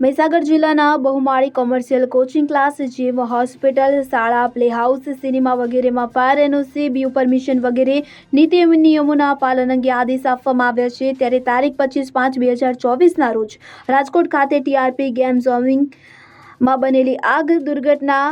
મહીસાગર જિલ્લાના બહુમાળી commercial coaching class, gym, hospital, શાળા, playhouse, cinema વગેરેમાં ફાયર એનઓસી, બીયુ પરમિશન વગેરે નીતિ નિયમોના પાલન અંગે આદેશ આપવામાં આવ્યા છે. ત્યારે તારીખ પચીસ પાંચ બે હજાર ચોવીસના રોજ રાજકોટ ખાતે ટીઆરપી ગેમ ઝોમિંગમાં બનેલી આગ દુર્ઘટના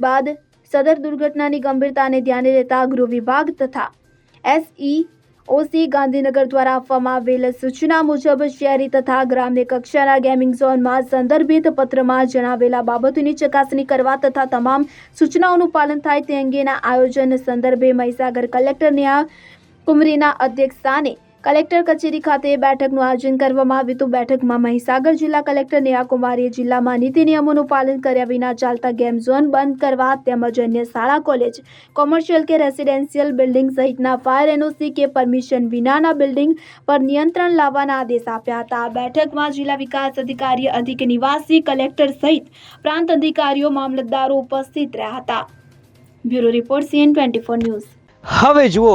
બાદ સદર દુર્ઘટનાની ગંભીરતાને ધ્યાને લેતા ગૃહ વિભાગ તથા એસઈ ઓસી ગાંધીનગર દ્વારા આપવામાં આવેલ સૂચના મુજબ શહેરી તથા ગ્રામ્ય કક્ષાના ગેમિંગ ઝોનમાં સંદર્ભિત પત્રમાં જણાવેલા બાબતોની ચકાસણી કરવા તથા તમામ સૂચનાઓનું પાલન થાય તે અંગેના આયોજન સંદર્ભે મહીસાગર કલેક્ટર આ કુમરીના અધ્યક્ષસ્થાને કલેક્ટર કચેરી ખાતે બેઠકનું આયોજન કરવામાં આવ્યું હતું. બેઠકમાં મહીસાગર જિલ્લા કલેક્ટર નેહા જિલ્લામાં નીતિ નિયમોનું પાલન કર્યા વિના ચાલતા ગેમ ઝોન બંધ કરવા તેમજ અન્ય શાળા, કોલેજ, કોમર્શિયલ કે રેસિડેન્શિયલ બિલ્ડિંગ સહિતના ફાયર એનઓસી કે પરમિશન વિનાના બિલ્ડિંગ પર નિયંત્રણ લાવવાના આદેશ આપ્યા હતા. આ બેઠકમાં જિલ્લા વિકાસ અધિકારી અધિક નિવાસી, કલેક્ટર સહિત પ્રાંત અધિકારીઓ, મામલતદારો ઉપસ્થિત રહ્યા હતા. Bureau report CN twenty four news. હવે જુઓ